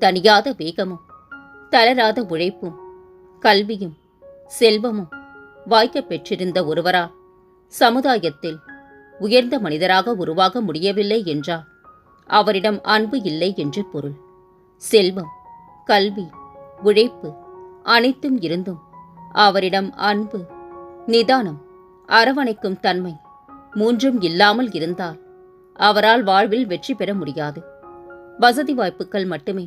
தனியாத வேகமும் தளராத உழைப்பும் கல்வியும் செல்வமும் வாய்க்கப் பெற்றிருந்த ஒருவரால் சமுதாயத்தில் உயர்ந்த மனிதராக உருவாக முடியவில்லை என்றால் அவரிடம் அன்பு இல்லை என்று பொருள். செல்வம் கல்வி உழைப்பு அனைத்தும் இருந்தும் அவரிடம் அன்பு நிதானம் அரவணைக்கும் தன்மை மூன்றும் இல்லாமல் இருந்தால் அவரால் வாழ்வில் வெற்றி பெற முடியாது. வசதி வாய்ப்புகள் மட்டுமே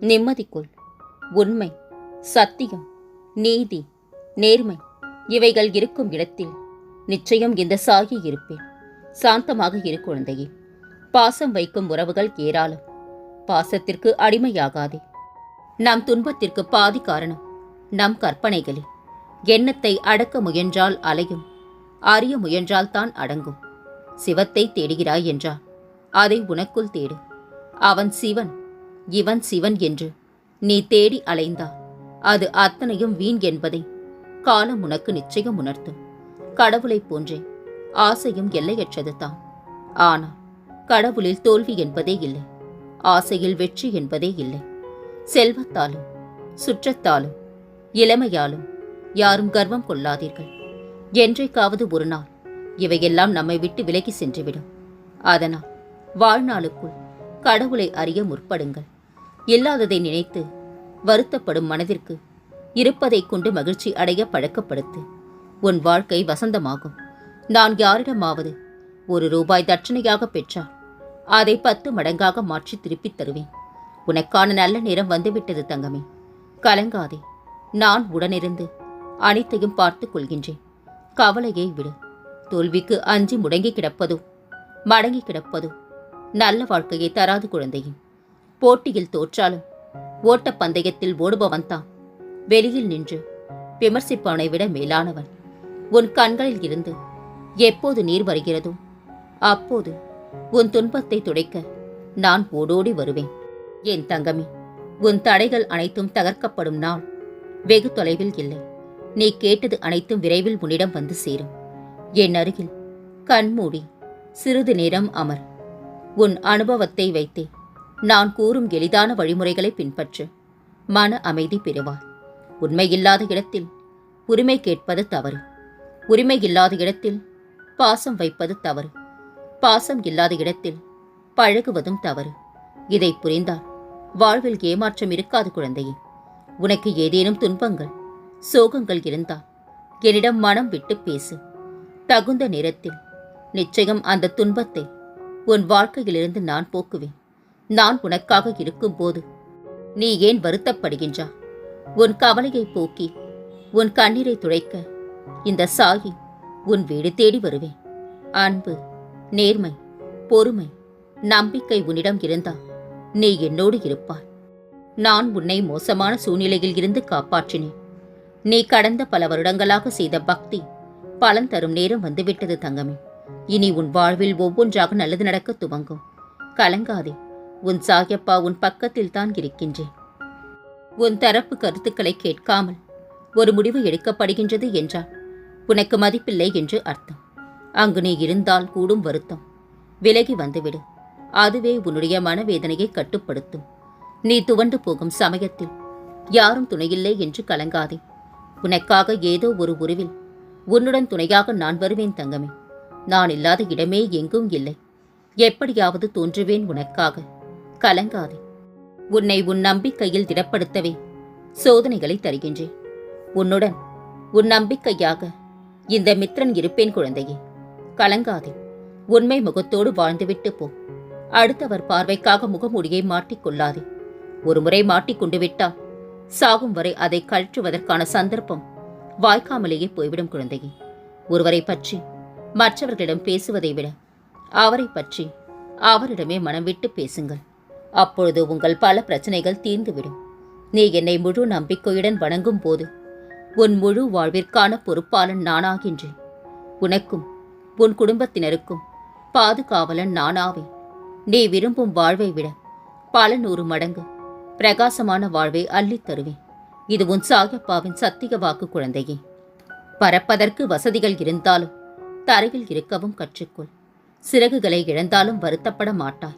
நிம்மதிக்குள் உண்மை சத்தியம் நீதி நேர்மை இவைகள் இருக்கும் இடத்தில் நிச்சயம் இந்த சாகி இருப்பேன். சாந்தமாக இரு குழந்தையே பாசம் வைக்கும் உறவுகள் ஏராளம். பாசத்திற்கு அடிமையாகாதே. நம் துன்பத்திற்கு பாதி காரணம் நம் கற்பனைகளே. எண்ணத்தை அடக்க முயன்றால் அலையும் அறிய முயன்றால் தான் அடங்கும். சிவத்தை தேடுகிறாய் என்றால் அதை உனக்குள் தேடு. அவன் சிவன் இவன் சிவன் என்று. நீ தேடி அலைந்தா அது அத்தனையும் வீண் என்பதை. காலம் உனக்கு நிச்சயம் உணர்த்தும் கடவுளைப் போன்றே. ஆசையும் எல்லையற்றது தான் ஆனால் கடவுளில் தோல்வி என்பதே இல்லை. ஆசையில் வெற்றி என்பதே இல்லை. செல்வத்தாலும் சுற்றத்தாலும் இளமையாலும் யாரும் கர்வம் கொள்ளாதீர்கள். என்றைக்காவது ஒரு நாள் இவையெல்லாம் நம்மை விட்டு விலகி சென்றுவிடும். அதனால் வாழ்நாளுக்குள் கடவுளை அறிய முற்படுங்கள். இல்லாததை நினைத்து வருத்தப்படும் மனதிற்கு இருப்பதை கொண்டு மகிழ்ச்சி அடைய பழக்கப்படுத்து. உன் வாழ்க்கை வசந்தமாகும். நான் யாரிடமாவது ஒரு ரூபாய் தட்சணையாக பெற்றால் அதை பத்து மடங்காக மாற்றி திருப்பித் தருவேன். உனக்கான நல்ல நேரம் வந்துவிட்டது தங்கமே. கலங்காதே. நான் உடனிருந்து அனைத்தையும் பார்த்து கொள்கின்றேன். கவலையை விடு. தோல்விக்கு அஞ்சி முடங்கி கிடப்பதோ மடங்கி கிடப்பதோ நல்ல வாழ்க்கையை தராது குழந்தையும் போட்டியில் தோற்றாலும் ஓட்டப் பந்தயத்தில் ஓடுபவன் தான். வெளியில் நின்று விமர்சிப்பவனை விட மேலானவன். உன் கண்களில் இருந்து எப்போது நீர் வருகிறதோ அப்போது உன் துன்பத்தை துடைக்க நான் ஓடோடி வருவேன். என் தங்கமி உன் தடைகள் அனைத்தும் தகர்க்கப்படும் நாள் வெகு தொலைவில் இல்லை. நீ கேட்டது அனைத்தும் விரைவில் உன்னிடம் வந்து சேரும். என் அருகில் கண்மூடி சிறிது நேரம் அமர். உன் அனுபவத்தை வைத்தே நான் கூறும் எளிதான வழிமுறைகளை பின்பற்று. மன அமைதி பெறுவார் உண்மை இல்லாத இடத்தில் உரிமை கேட்பது தவறு. உரிமை இல்லாத இடத்தில் பாசம் வைப்பது தவறு. பாசம் இல்லாத இடத்தில் பழகுவதும் தவறு. இதை புரிந்தால் வாழ்வில் ஏமாற்றம் இருக்காது குழந்தையே. உனக்கு ஏதேனும் துன்பங்கள் சோகங்கள் இருந்தால் என்னிடம் மனம் விட்டு பேசு. தகுந்த நேரத்தில் நிச்சயம் அந்த துன்பத்தை உன் வாழ்க்கையிலிருந்து நான் போக்குவேன். நான் உனக்காக இருக்கும்போது நீ ஏன் வருத்தப்படுகின்றா? உன் கவலையை போக்கி உன் கண்ணீரை துடைக்க இந்த சாகி உன் வீடு தேடி வருவேன். அன்பு நேர்மை பொறுமை நம்பிக்கை உன்னிடம் இருந்தா நீ என்னோடு இருப்பாய். நான் உன்னை மோசமான சூழ்நிலையில் இருந்து காப்பாற்றினேன். நீ கடந்த பல வருடங்களாக செய்த பக்தி பலன் தரும் நேரம் வந்துவிட்டது தங்கமே. இனி உன் வாழ்வில் ஒவ்வொன்றாக நல்லது நடக்க துவங்கும். கலங்காதே. உன் சாயப்பா உன் பக்கத்தில் தான் இருக்கின்றேன். உன் தரப்பு கருத்துக்களை கேட்காமல் ஒரு முடிவு எடுக்கப்படுகின்றது என்றால் உனக்கு மதிப்பில்லை என்று அர்த்தம். அங்கு நீ இருந்தால் கூடும் வருத்தம். விலகி வந்துவிடு. அதுவே உன்னுடைய மனவேதனையை கட்டுப்படுத்தும். நீ துவண்டு போகும் சமயத்தில் யாரும் துணையில்லை என்று கலங்காதே. உனக்காக ஏதோ ஒரு உருவில் உன்னுடன் துணையாக நான் வருவேன் தங்கமே. நான் இல்லாத இடமே எங்கும் இல்லை. எப்படியாவது தோன்றுவேன் உனக்காக. கலங்காதே. உன்னை உன் நம்பிக்கையில் திடப்படுத்தவே சோதனைகளை தருகின்றேன். உன்னுடன் உன் நம்பிக்கையாக இந்த மித்ரன் இருப்பேன் குழந்தையே. கலங்காதே. உண்மை முகத்தோடு வாழ்ந்துவிட்டு போ. அடுத்தவர் பார்வைக்காக முகமூடியை மாட்டிக்கொள்ளாதே ஒருமுறை மாட்டிக்கொண்டு விட்டால் சாகும் வரை அதை கழற்றுவதற்கான சந்தர்ப்பம் வாய்க்காமலேயே போய்விடும் குழந்தையே. ஒருவரை பற்றி மற்றவர்களிடம் பேசுவதை விட அவரை பற்றி அவரிடமே மனம் விட்டு பேசுங்கள். அப்பொழுது உங்கள் பல பிரச்சனைகள் தீர்ந்துவிடும். நீ என்னை முழு நம்பிக்கையுடன் வணங்கும் போது உன் முழு வாழ்விற்கான பொறுப்பாளன் நானாகின்றேன். உனக்கும் உன் குடும்பத்தினருக்கும் பாதுகாவலன் நானாவேன். நீ விரும்பும் வாழ்வை விட பல நூறு மடங்கு பிரகாசமான வாழ்வை அள்ளித் தருவேன். இது உன் சாகப்பாவின் சத்திய வாக்கு குழந்தையே. பறப்பதற்கு வசதிகள் இருந்தாலும் தரையில் இருக்கவும் கற்றுக்கொள். சிறகுகளை இழந்தாலும் வருத்தப்பட மாட்டாய்.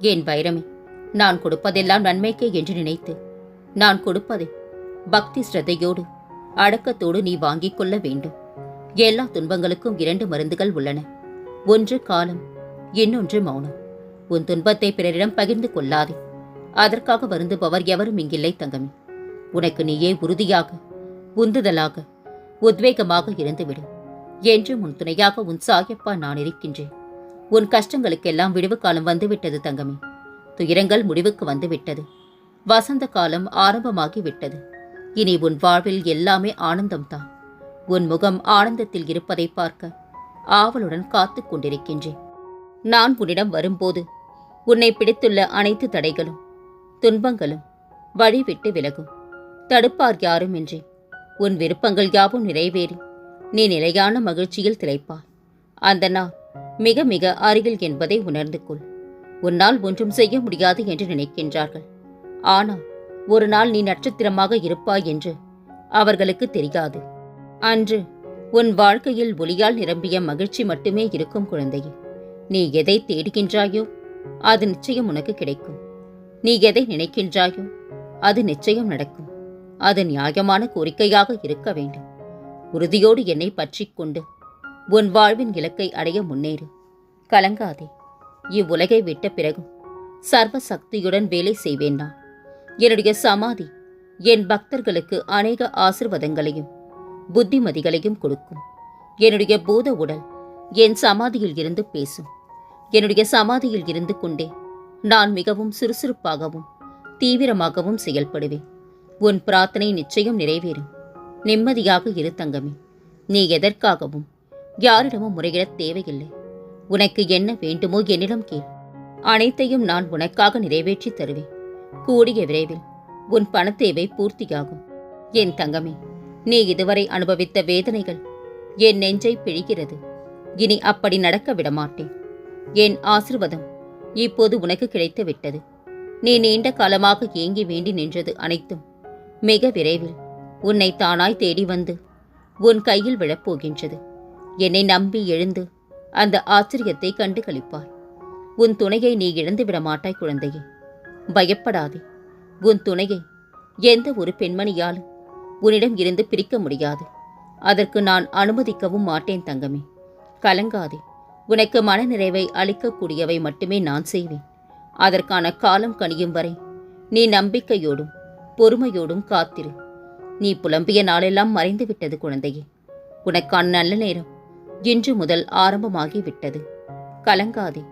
ஏன் வைரமே நான் கொடுப்பதெல்லாம் நன்மைக்கே என்று நினைத்து நான் கொடுப்பதை பக்தி ஸ்ரத்தையோடு அடக்கத்தோடு நீ வாங்கிக் கொள்ள வேண்டும். எல்லா துன்பங்களுக்கும் இரண்டு மருந்துகள் உள்ளன. ஒன்று காலம் இன்னொன்று மௌனம். உன் துன்பத்தை பிறரிடம் பகிர்ந்து கொள்ளாதே. அதற்காக வருந்துபவர் எவரும் இங்கில்லை தங்கமே. உனக்கு நீயே உறுதியாக உந்துதலாக உத்வேகமாக இருந்துவிடு. என்றும் உன் துணையாக உன் சாயப்பா நான் இருக்கின்றேன். உன் கஷ்டங்களுக்கெல்லாம் விடுவு காலம் வந்துவிட்டது தங்கமே. துயரங்கள் முடிவுக்கு வந்துவிட்டது. வசந்த காலம் ஆரம்பமாகி விட்டது இனி உன் வாழ்வில் எல்லாமே ஆனந்தம்தான் உன் முகம் ஆனந்தத்தில் இருப்பதை பார்க்க ஆவலுடன் காத்துக் கொண்டிருக்கின்றேன். நான் உன்னிடம் வரும்போது உன்னை பிடித்துள்ள அனைத்து தடைகளும் துன்பங்களும் வழிவிட்டு விலகும். தடுப்பார் யாரும் இன்றி. உன் விருப்பங்கள் யாவும் நிறைவேறி நீ நிலையான மகிழ்ச்சியில் திளைப்பாய். அந்த நாள் மிக மிக அருகில் என்பதை உணர்ந்து கொள். உன்னால் ஒன்றும் செய்ய முடியாது என்று நினைக்கின்றார்கள். ஆனால் ஒரு நாள் நீ நட்சத்திரமாக இருப்பாய் என்று அவர்களுக்கு தெரியாது. அன்று உன் வாழ்க்கையில் ஒளியால் நிரம்பிய மகிழ்ச்சி மட்டுமே இருக்கும் குழந்தையே. நீ எதை தேடுகின்றாயோ அது நிச்சயம் உனக்கு கிடைக்கும். நீ எதை நினைக்கின்றாயோ அது நிச்சயம் நடக்கும். அது நியாயமான கோரிக்கையாக இருக்க வேண்டும். உறுதியோடு என்னை பற்றி கொண்டு உன் வாழ்வின் இலக்கை அடைய முன்னேறு. கலங்காதே. இவ்வுலகை விட்ட பிறகும் சர்வ சக்தியுடன் வேலை செய்வேன் நான். என்னுடைய சமாதி என் பக்தர்களுக்கு அநேக ஆசிர்வாதங்களையும் புத்திமதிகளையும் கொடுக்கும். என்னுடைய பூத உடல் என் சமாதியில் இருந்து பேசும். என்னுடைய சமாதியில் இருந்து கொண்டே நான் மிகவும் சுறுசுறுப்பாகவும் தீவிரமாகவும் செயல்படுவேன். உன் பிரார்த்தனை நிச்சயம் நிறைவேறும். நிம்மதியாக இரு தங்கமே. நீ எதற்காகவும் யாரிடமும் முறையிடத் தேவையில்லை. உனக்கு என்ன வேண்டுமோ என்னிடம் கேள். அனைத்தையும் நான் உனக்காக நிறைவேற்றி தருவேன். கூடிய விரைவில் உன் பணத்தேவை பூர்த்தியாகும். என் தங்கமே நீ இதுவரை அனுபவித்த வேதனைகள் என் நெஞ்சை பிழிகிறது. இனி அப்படி நடக்க விடமாட்டேன். என் ஆசிர்வாதம் இப்போது உனக்கு கிடைத்து விட்டது. நீ நீண்ட காலமாக ஏங்கி வேண்டி நின்றது அனைத்தும் மிக விரைவில் உன்னை தானாய் தேடி வந்து உன் கையில் விழப்போகின்றது. என்னை நம்பி எழுந்து அந்த ஆச்சரியத்தை கண்டு களிப்பாய் உன் துணையை நீ இழந்து விட மாட்டாய் குழந்தையே. பயப்படாதே. உன் துணையை எந்த ஒரு பெண்மணியாலும் உன்னிடம் இருந்து பிரிக்க முடியாது. அதற்கு நான் அனுமதிக்கவும் மாட்டேன் தங்கமே. கலங்காதே. உனக்கு மனநிறைவை அளிக்கக்கூடியவை மட்டுமே நான் செய்வேன். அதற்கான காலம் கனியும் வரை நீ நம்பிக்கையோடும் பொறுமையோடும் காத்திரு. நீ புலம்பிய நாளெல்லாம் மறைந்து விட்டது குழந்தையே. உனக்கான நல்ல நேரம் இன்று முதல் ஆரம்பமாகி விட்டது கலங்காதே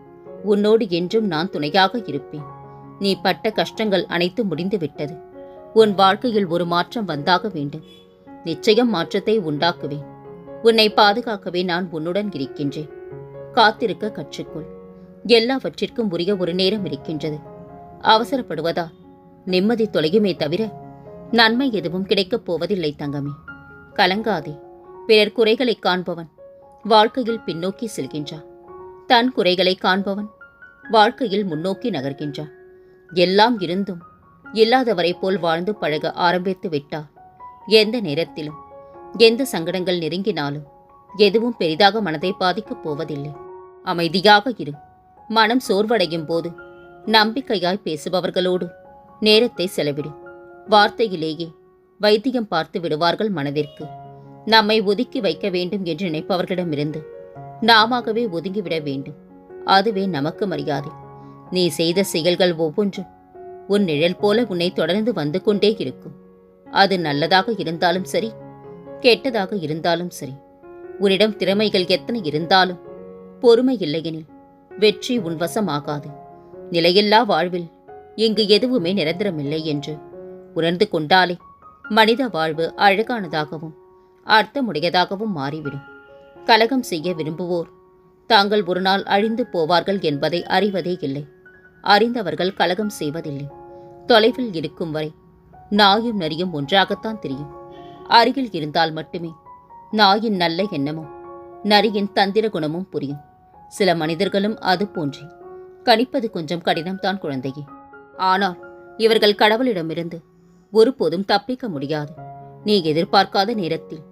உன்னோடு என்றும் நான் துணையாக இருப்பேன். நீ பட்ட கஷ்டங்கள் அனைத்தும் முடிந்துவிட்டது. உன் வாழ்க்கையில் ஒரு மாற்றம் வந்தாக வேண்டும். நிச்சயம் மாற்றத்தை உண்டாக்குவேன். உன்னை பாதுகாக்கவே நான் உன்னுடன் இருக்கின்றேன். காத்திருக்க கற்றுக்கொள். எல்லாவற்றிற்கும் உரிய ஒரு நேரம் இருக்கின்றது. அவசரப்படுவதா? நிம்மதி தொலையுமே தவிர நன்மை எதுவும் கிடைக்கப் போவதில்லை தங்கமே. கலங்காதே பிறர் குறைகளை காண்பவன். வாழ்க்கையில் பின்னோக்கி செல்கின்றான் தன் குறைகளை காண்பவன் வாழ்க்கையில் முன்னோக்கி நகர்கின்றான் எல்லாம் இருந்தும் இல்லாதவரை போல் வாழ்ந்து பழக ஆரம்பித்து விட்டார். எந்த நேரத்திலும் எந்த சங்கடங்கள் நெருங்கினாலும் எதுவும் பெரிதாக மனதை பாதிக்கப் போவதில்லை. அமைதியாக இரு. மனம் சோர்வடையும் போது நம்பிக்கையாய் பேசுபவர்களோடு நேரத்தை செலவிடு. வார்த்தையிலேயே வைத்தியம் பார்த்து விடுவார்கள் மனதிற்கு. நம்மை ஒதுக்கி வைக்க வேண்டும் என்று நினைப்பவர்களிடமிருந்து நாமாகவே ஒதுங்கிவிட வேண்டும். அதுவே நமக்கு மரியாதை. நீ செய்த செயல்கள் ஒவ்வொன்றும் உன் நிழல் போல உன்னை தொடர்ந்து வந்து கொண்டே இருக்கும். அது நல்லதாக இருந்தாலும் சரி கெட்டதாக இருந்தாலும் சரி. உன்னிடம் திறமைகள் எத்தனை இருந்தாலும் பொறுமை இல்லையெனில் வெற்றி உன்வசமாகாது நிலையில்லா வாழ்வில் இங்கு எதுவுமே நிரந்தரமில்லை என்று உணர்ந்து கொண்டாலே மனித வாழ்வு அழகானதாகவும் அர்த்தமுடையதாகவும் மாறிவிடும். கலகம் செய்ய விரும்புவோர் தாங்கள் ஒரு நாள் அழிந்து போவார்கள் என்பதை அறிவதே இல்லை. அறிந்தவர்கள் கலகம் செய்வதில்லை. தொலைவில் இருக்கும் வரை நாயும் நரியும் ஒன்றாகத்தான் தெரியும். அருகில் இருந்தால் மட்டுமே நாயின் நல்ல எண்ணமும் நரியின் தந்திர குணமும் புரியும். சில மனிதர்களும் அது போன்றே. கணிப்பது கொஞ்சம் கடினம்தான் குழந்தையே. ஆனால் இவர்கள் கடவுளிடமிருந்து ஒருபோதும் தப்பிக்க முடியாது. நீ எதிர்பார்க்காத நேரத்தில்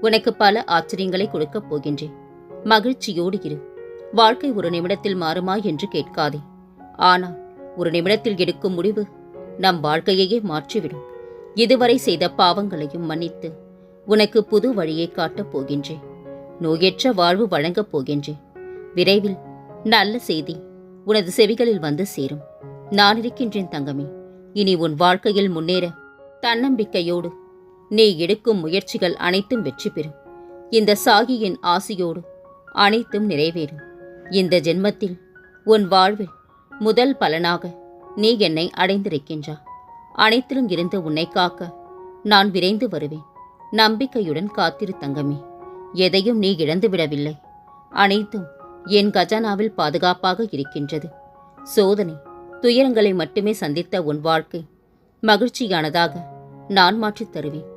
உனக்கு பல ஆச்சரியங்களை கொடுக்கப் போகின்றேன். மகிழ்ச்சியோடு இரு. வாழ்க்கை ஒரு நிமிடத்தில் மாறுமா என்று கேட்காதே. ஆனால் ஒரு நிமிடத்தில் எடுக்கும் முடிவு நம் வாழ்க்கையையே மாற்றிவிடும். இதுவரை செய்த பாவங்களையும் மன்னித்து உனக்கு புது வழியை காட்டப் போகின்றேன். நோயற்ற வாழ்வு வழங்கப் போகின்றேன். விரைவில் நல்ல செய்தி உனது செவிகளில் வந்து சேரும். நான் இருக்கின்றேன் தங்கமே. இனி உன் வாழ்க்கையில் முன்னேற தன்னம்பிக்கையோடு நீ எடுக்கும் முயற்சிகள் அனைத்தும் வெற்றி பெறும். இந்த சாகியின் ஆசியோடு அனைத்தும் நிறைவேறும். இந்த ஜென்மத்தில் உன் வாழ்வில் முதல் பலனாக நீ என்னை அடைந்திருக்கின்றா அனைத்திலும் இருந்து உன்னை காக்க நான் விரைந்து வருவேன். நம்பிக்கையுடன் காத்திரு தங்கமே. எதையும் நீ இழந்து விடவில்லை அனைத்தும் என் கஜானாவில் பாதுகாப்பாக இருக்கின்றது. சோதனை துயரங்களை மட்டுமே சந்தித்த உன் வாழ்க்கை மகிழ்ச்சியானதாக நான் மாற்றித் தருவேன்.